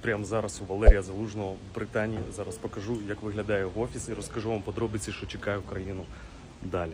прямо зараз у Валерія Залужного в Британії. Зараз покажу, як виглядає його офіс, і розкажу вам подробиці, що чекає Україну далі.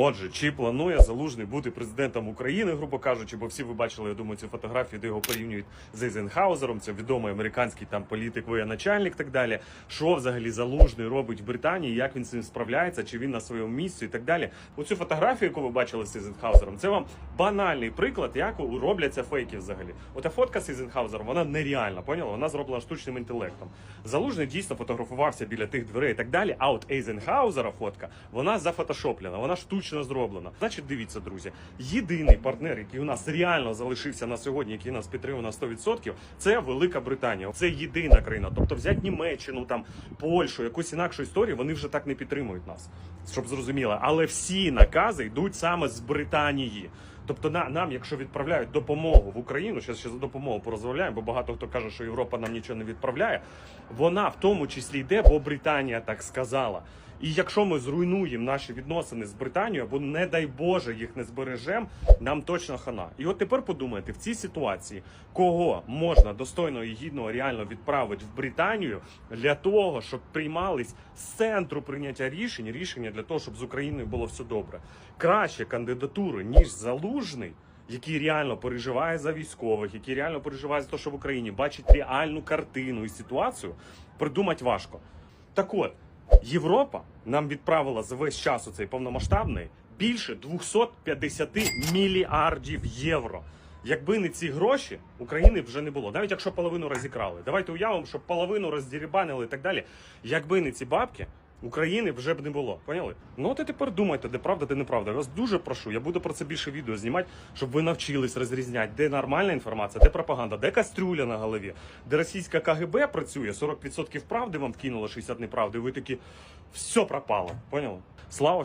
Отже, чи планує залужний бути президентом України, грубо кажучи, бо всі ви бачили, я думаю, цю фотографію, де його порівнюють з Ейзенхаузером, це відомий американський там політик, воєначальник, так далі. Що взагалі залужний робить в Британії, як він з цим справляється, чи він на своєму місці і так далі. Оцю фотографію, яку ви бачили з Ейзенхаузером, це вам банальний приклад, як робляться фейки взагалі. Ота фотка з Ейзенхаузером, вона нереальна, поняла? Вона зроблена штучним інтелектом. Залужний дійсно фотографувався біля тих дверей і так далі. А от Ейзенхаузера фотка, вона зафотошоплена, вона штучно зроблена. Значить, дивіться, друзі, єдиний партнер, який у нас реально залишився на сьогодні, який нас підтримує на 100%, це Велика Британія. Це єдина країна. Тобто взяти Німеччину, там Польщу, якусь інакшу історію, вони вже так не підтримують нас, щоб зрозуміло. Але всі накази йдуть саме з Британії. Тобто на, нам, якщо відправляють допомогу в Україну, зараз ще за допомогу порозмовляємо, бо багато хто каже, що Європа нам нічого не відправляє. Вона в тому числі йде, бо Британія так сказала. І якщо ми зруйнуємо наші відносини з Британією, або не дай Боже їх не збережемо, нам точно хана. І от тепер подумайте, в цій ситуації кого можна достойно і гідно реально відправити в Британію для того, щоб приймались з центру прийняття рішень, рішення для того, щоб з Україною було все добре. Краще кандидатури, ніж залужний. Який реально переживає за військових, який реально переживає за те, що в Україні бачить реальну картину і ситуацію, придумати важко. Так от, Європа нам відправила за весь час у цей повномасштабний більше 250 мільярдів євро. Якби не ці гроші, України вже не було. Навіть якщо половину розікрали. Давайте уявимо, що половину роздірібанили і так далі. Якби не ці бабки, України вже б не було. Поняли? Ну от і тепер думайте, де правда, де неправда. Я вас дуже прошу. Я буду про це більше відео знімати, щоб ви навчились розрізняти, де нормальна інформація, де пропаганда, де кастрюля на голові, де російська КГБ працює, 40% правди вам вкинуло, 60 неправди. і Ви такі все пропало. Поняли? Слава